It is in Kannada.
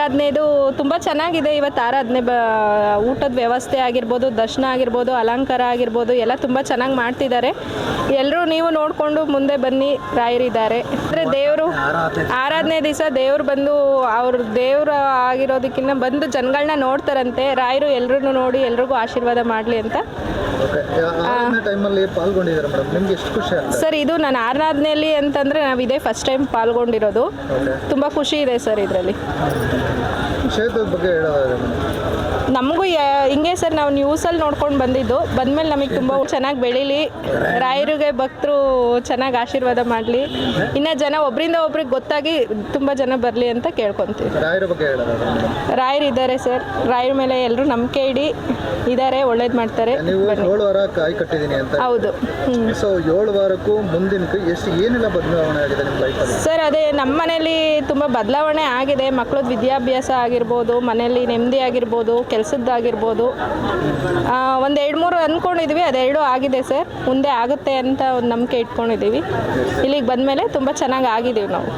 ಆರಾಧನೆದು ತುಂಬ ಚೆನ್ನಾಗಿದೆ. ಇವತ್ತು ಆರಾಧನೆ ಬ ಊಟದ ವ್ಯವಸ್ಥೆ ಆಗಿರ್ಬೋದು, ದರ್ಶನ ಆಗಿರ್ಬೋದು, ಅಲಂಕಾರ ಆಗಿರ್ಬೋದು, ಎಲ್ಲ ತುಂಬ ಚೆನ್ನಾಗಿ ಮಾಡ್ತಿದ್ದಾರೆ. ಎಲ್ಲರೂ ನೀವು ನೋಡಿಕೊಂಡು ಮುಂದೆ ಬನ್ನಿ, ರಾಯರಿದ್ದಾರೆ. ಅಂದರೆ ದೇವರು ಆರಾಧನೆ ದಿವಸ ದೇವ್ರು ಬಂದು ಅವ್ರ ದೇವರು ಆಗಿರೋದಕ್ಕಿಂತ ಬಂದು ಜನಗಳನ್ನ ನೋಡ್ತಾರಂತೆ. ರಾಯರು ಎಲ್ಲರೂ ನೋಡಿ ಎಲ್ರಿಗೂ ಆಶೀರ್ವಾದ ಮಾಡಲಿ ಅಂತ. ಟೈಮಲ್ಲಿ ಪಾಲ್ಗೊಂಡಿದ್ದಾರೆ ಮೇಡಮ್? ನಿಮ್ಗೆ ಎಷ್ಟು ಖುಷಿ ಸರ್ ಇದು ನಾನು ಆರಾಧನೆಯಲ್ಲಿ ಅಂತಂದರೆ ನಾವು ಇದೇ ಫಸ್ಟ್ ಟೈಮ್ ಪಾಲ್ಗೊಂಡಿರೋದು. ತುಂಬಾ ಖುಷಿ ಇದೆ ಸರ್ ಇದರಲ್ಲಿ. ಕ್ಷೇತ್ರದ ಬಗ್ಗೆ ಹೇಳೋದಾದ್ರೆ ಮೇಡಮ್. ನಮಗೂ ಯಾ- ಹಿಂಗೆ ಸರ್ ನಾವು ನ್ಯೂಸಲ್ಲಿ ನೋಡ್ಕೊಂಡು ಬಂದಿದ್ದು. ಬಂದಮೇಲೆ ನಮಗೆ ತುಂಬ ಚೆನ್ನಾಗಿ ಬೆಳೀಲಿ. ರಾಯರಿಗೆ ಭಕ್ತರು ಚೆನ್ನಾಗಿ ಆಶೀರ್ವಾದ ಮಾಡಲಿ. ಇನ್ನು ಜನ ಒಬ್ಬರಿಂದ ಒಬ್ರಿಗೆ ಗೊತ್ತಾಗಿ ತುಂಬ ಜನ ಬರಲಿ ಅಂತ ಕೇಳ್ಕೊತೀವಿ. ರಾಯರ್ ಇದ್ದಾರೆ ಸರ್. ರಾಯರ ಮೇಲೆ ಎಲ್ಲರೂ ನಂಬಿಕೆ ಇಡಿ ಇದ್ದಾರೆ ಒಳ್ಳೇದು ಮಾಡ್ತಾರೆ. ಕಾಯಿ ಕಟ್ಟಿದ್ದೀನಿ ಅಂತ. ಹೌದು. ಸೊ ಏಳು ವಾರಕ್ಕೂ ಮುಂದಿನಕ್ಕೆ ಎಷ್ಟು ಏನೆಲ್ಲ ಬದಲಾವಣೆ ಆಗಿದೆ ನಿಮ್ಮ ಲೈಫಲ್ಲಿ ಸರ್ ಅದೇ ನಮ್ಮ ಮನೇಲಿ ತುಂಬ ಬದಲಾವಣೆ ಆಗಿದೆ. ಮಕ್ಕಳದ್ದು ವಿದ್ಯಾಭ್ಯಾಸ ಆಗಿರ್ಬೋದು ಮನೇಲಿ ನೆಮ್ಮದಿ ಆಗಿರ್ಬೋದು ಕೆಲಸದ್ದಾಗಿರ್ಬೋದು. ಒಂದು ಎರಡು ಮೂರು ಅಂದ್ಕೊಂಡಿದ್ವಿ ಅದೆರಡು ಆಗಿದೆ ಸರ್. ಮುಂದೆ ಆಗುತ್ತೆ ಅಂತ ಒಂದು ನಂಬಿಕೆ ಇಟ್ಕೊಂಡಿದ್ದೀವಿ ಇಲ್ಲಿಗೆ ಬಂದಮೇಲೆ ತುಂಬ ಚೆನ್ನಾಗಿ ಆಗಿದ್ದೀವಿ ನಾವು.